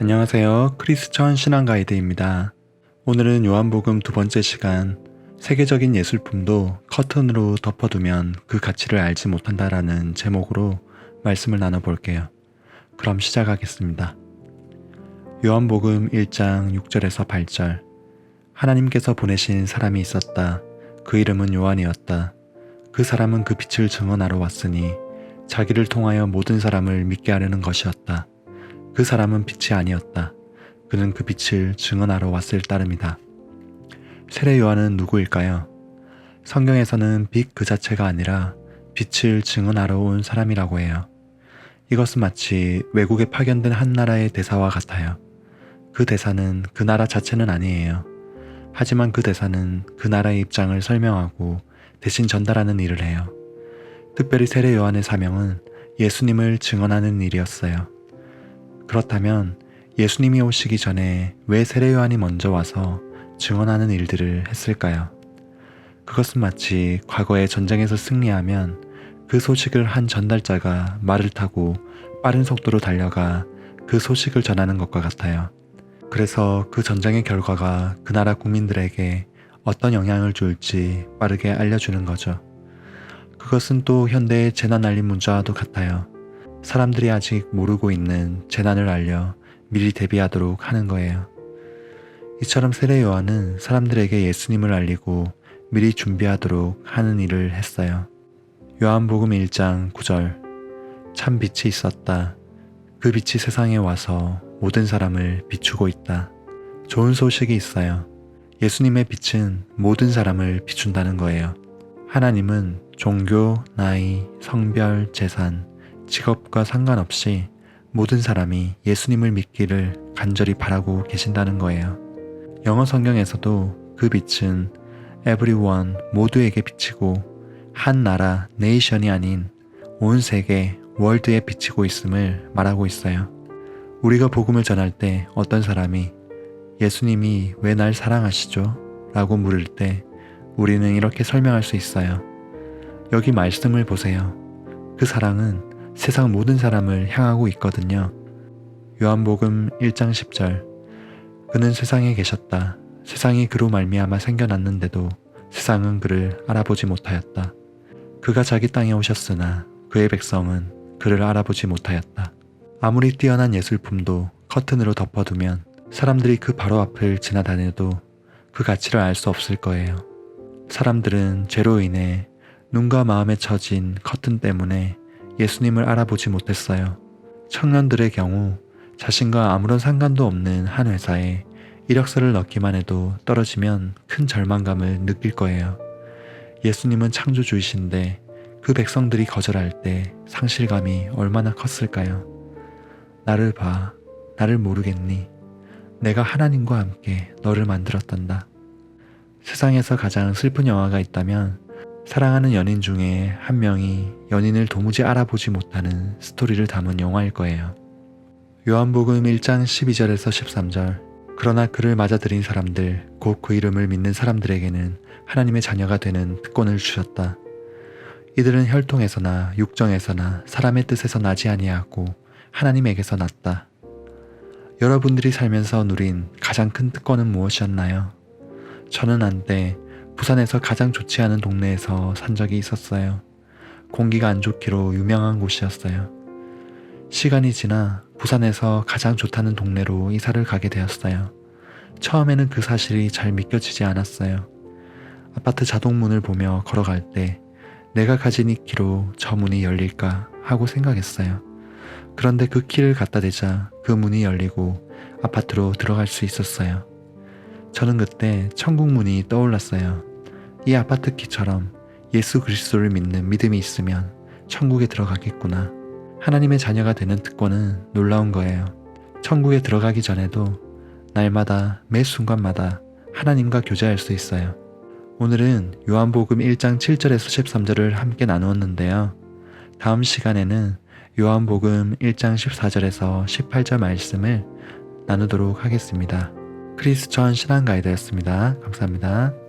안녕하세요. 크리스천 신앙 가이드입니다. 오늘은 요한복음 두 번째 시간 세계적인 예술품도 커튼으로 덮어두면 그 가치를 알지 못한다라는 제목으로 말씀을 나눠볼게요. 그럼 시작하겠습니다. 요한복음 1장 6절에서 8절 하나님께서 보내신 사람이 있었다. 그 이름은 요한이었다. 그 사람은 그 빛을 증언하러 왔으니 자기를 통하여 모든 사람을 믿게 하려는 것이었다. 그 사람은 빛이 아니었다. 그는 그 빛을 증언하러 왔을 따름이다. 세례 요한은 누구일까요? 성경에서는 빛 그 자체가 아니라 빛을 증언하러 온 사람이라고 해요. 이것은 마치 외국에 파견된 한 나라의 대사와 같아요. 그 대사는 그 나라 자체는 아니에요. 하지만 그 대사는 그 나라의 입장을 설명하고 대신 전달하는 일을 해요. 특별히 세례 요한의 사명은 예수님을 증언하는 일이었어요. 그렇다면 예수님이 오시기 전에 왜 세례 요한이 먼저 와서 증언하는 일들을 했을까요? 그것은 마치 과거에 전쟁에서 승리하면 그 소식을 한 전달자가 말을 타고 빠른 속도로 달려가 그 소식을 전하는 것과 같아요. 그래서 그 전쟁의 결과가 그 나라 국민들에게 어떤 영향을 줄지 빠르게 알려주는 거죠. 그것은 또 현대의 재난 알림 문자와도 같아요. 사람들이 아직 모르고 있는 재난을 알려 미리 대비하도록 하는 거예요. 이처럼 세례 요한은 사람들에게 예수님을 알리고 미리 준비하도록 하는 일을 했어요. 요한복음 1장 9절 참 빛이 있었다. 그 빛이 세상에 와서 모든 사람을 비추고 있다. 좋은 소식이 있어요. 예수님의 빛은 모든 사람을 비춘다는 거예요. 하나님은 종교, 나이, 성별, 재산, 직업과 상관없이 모든 사람이 예수님을 믿기를 간절히 바라고 계신다는 거예요. 영어 성경에서도 그 빛은 everyone 모두에게 비치고 한 나라 네이션이 아닌 온 세계 월드에 비치고 있음을 말하고 있어요. 우리가 복음을 전할 때 어떤 사람이 예수님이 왜 날 사랑하시죠? 라고 물을 때 우리는 이렇게 설명할 수 있어요. 여기 말씀을 보세요. 그 사랑은 세상 모든 사람을 향하고 있거든요. 요한복음 1장 10절 그는 세상에 계셨다. 세상이 그로 말미암아 생겨났는데도 세상은 그를 알아보지 못하였다. 그가 자기 땅에 오셨으나 그의 백성은 그를 알아보지 못하였다. 아무리 뛰어난 예술품도 커튼으로 덮어두면 사람들이 그 바로 앞을 지나다녀도 그 가치를 알 수 없을 거예요. 사람들은 죄로 인해 눈과 마음에 처진 커튼 때문에 예수님을 알아보지 못했어요. 청년들의 경우 자신과 아무런 상관도 없는 한 회사에 이력서를 넣기만 해도 떨어지면 큰 절망감을 느낄 거예요. 예수님은 창조주이신데 그 백성들이 거절할 때 상실감이 얼마나 컸을까요? 나를 봐. 나를 모르겠니? 내가 하나님과 함께 너를 만들었단다. 세상에서 가장 슬픈 영화가 있다면 사랑하는 연인 중에 한 명이 연인을 도무지 알아보지 못하는 스토리를 담은 영화일 거예요. 요한복음 1장 12절에서 13절. 그러나 그를 맞아들인 사람들, 곧 그 이름을 믿는 사람들에게는 하나님의 자녀가 되는 특권을 주셨다. 이들은 혈통에서나 육정에서나 사람의 뜻에서 나지 아니하고 하나님에게서 났다. 여러분들이 살면서 누린 가장 큰 특권은 무엇이었나요? 저는 한때 부산에서 가장 좋지 않은 동네에서 산 적이 있었어요. 공기가 안 좋기로 유명한 곳이었어요. 시간이 지나 부산에서 가장 좋다는 동네로 이사를 가게 되었어요. 처음에는 그 사실이 잘 믿겨지지 않았어요. 아파트 자동문을 보며 걸어갈 때 내가 가진 이 키로 저 문이 열릴까 하고 생각했어요. 그런데 그 키를 갖다 대자 그 문이 열리고 아파트로 들어갈 수 있었어요. 저는 그때 천국 문이 떠올랐어요. 이 아파트 키처럼 예수 그리스도를 믿는 믿음이 있으면 천국에 들어가겠구나. 하나님의 자녀가 되는 특권은 놀라운 거예요. 천국에 들어가기 전에도 날마다 매 순간마다 하나님과 교제할 수 있어요. 오늘은 요한복음 1장 7절에서 13절을 함께 나누었는데요. 다음 시간에는 요한복음 1장 14절에서 18절 말씀을 나누도록 하겠습니다. 크리스천 신앙 가이드였습니다. 감사합니다.